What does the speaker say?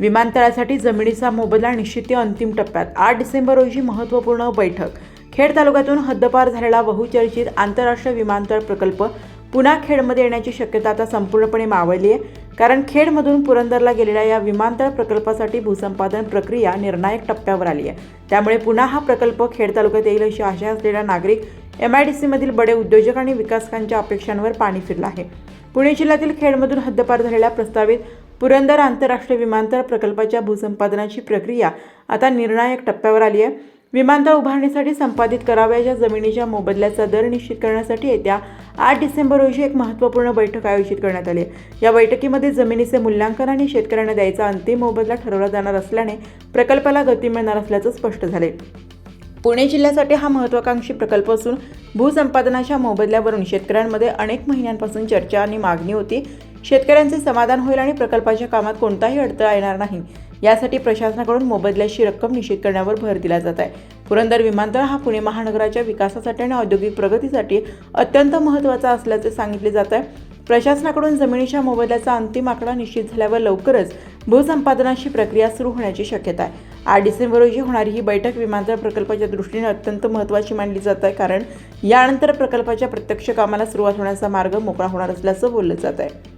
विमानतळासाठी जमिनीचा मोबदला निश्चिती अंतिम टप्प्यात. आठ डिसेंबर रोजी महत्त्वपूर्ण बैठक. खेड तालुक्यातून हद्दपार झालेला बहुचर्चित आंतरराष्ट्रीय विमानतळ प्रकल्प पुन्हा खेडमध्ये येण्याची शक्यता आता संपूर्णपणे मावळली आहे. कारण खेडमधून पुरंदरला गेलेल्या या विमानतळ प्रकल्पासाठी भूसंपादन प्रक्रिया निर्णायक टप्प्यावर आली आहे. त्यामुळे पुन्हा हा प्रकल्प खेड तालुक्यात येईल अशी आशा असलेल्या नागरिक एम आय डी सीमधील बडे उद्योजक आणि विकासकांच्या अपेक्षांवर पाणी फिरलं आहे. पुणे जिल्ह्यातील खेडमधून हद्दपार झालेल्या प्रस्तावित पुरंदर आंतरराष्ट्रीय विमानतळ प्रकल्पाच्या भूसंपादनाची प्रक्रिया आता निर्णायक टप्प्यावर आली आहे. विमानतळ उभारणीसाठी संपादित करावयाच्या जमिनीच्या मोबदल्याचा दर निश्चित करण्यासाठी येत्या आठ डिसेंबर रोजी एक महत्त्वपूर्ण बैठक आयोजित करण्यात आली आहे. या बैठकीमध्ये जमिनीचे मूल्यांकन आणि शेतकऱ्यांना द्यायचा अंतिम मोबदला ठरवला जाणार असल्याने प्रकल्पाला गती मिळणार असल्याचं स्पष्ट झाले पुणे जिल्ह्यासाठी हा महत्त्वाकांक्षी प्रकल्प असून भूसंपादनाच्या मोबदल्यावरून शेतकऱ्यांमध्ये अनेक महिन्यांपासून चर्चा आणि मागणी होती. शेतकऱ्यांचे समाधान होईल आणि प्रकल्पाच्या कामात कोणताही अडथळा येणार नाही. यासाठी प्रशासनाकडून मोबदल्याची रक्कम निश्चित करण्यावर भर दिला जात आहे. पुरंदर विमानतळ हा पुणे महानगराच्या विकासासाठी आणि औद्योगिक प्रगतीसाठी अत्यंत महत्त्वाचा असल्याचे सांगितले जात आहे. प्रशासनाकडून जमिनीच्या मोबदल्याचा अंतिम आकडा निश्चित झाल्यावर लवकरच भूसंपादनाची प्रक्रिया सुरू होण्याची शक्यता आहे. आठ डिसेंबर रोजी होणारी ही बैठक विमानतळ प्रकल्पाच्या दृष्टीने अत्यंत महत्त्वाची मानली जात आहे कारण यानंतर प्रकल्पाच्या प्रत्यक्ष कामाला सुरुवात होण्याचा मार्ग मोकळा होणार असल्याचं बोललं जात आहे.